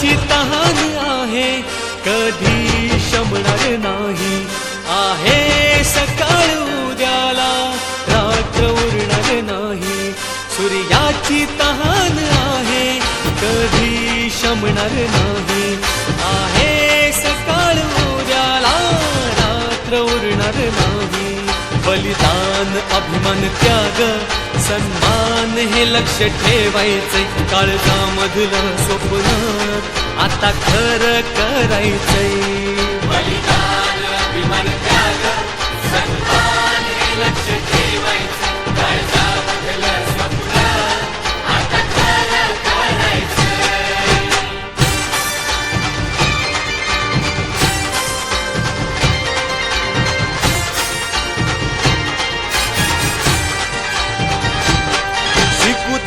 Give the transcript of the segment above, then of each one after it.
आजची कहाणी आहे. कधी शमणार नाही आहे सकाळ उद्याला रात्र उरणार नाही. सूर्याची तहान आहे. कधी शमणार नाही आहे सकाळ बलिदान अभिमान त्याग सन्मान हे लक्ष ठेवायचंय. काळजामधलं स्वप्न आता खरं करायचंय.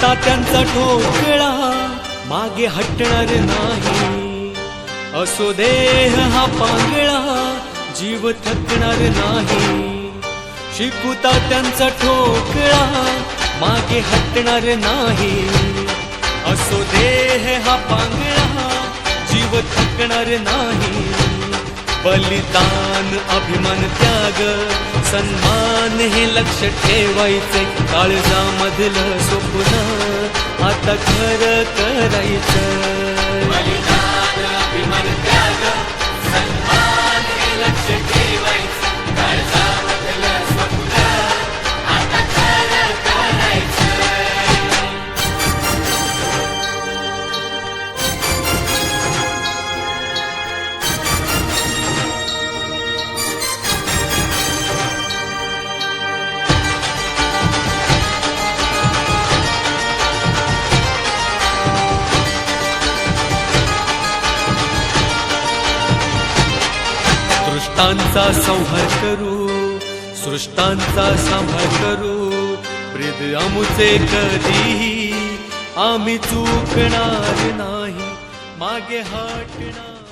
त्यांचा ठोकळा. मागे हटणार नाही. असो देह हा पांगळा. जीव थकणार नाही. शिकुता त्यांचा ठोकळा. मागे हटणार नाही. असो देह हा पांगळा. जीव थकणार नाही. बलिदान अभिमान त्याग सन्मान हे लक्ष ठेवायचे. काळजामधलं स्वप्न आता खरं करायचं. सृष्टांचा संहार करू सृष्टांचा संहार करू. प्रिद अमुचे कधीही आम्ही चुकणार नाही मागे हटणार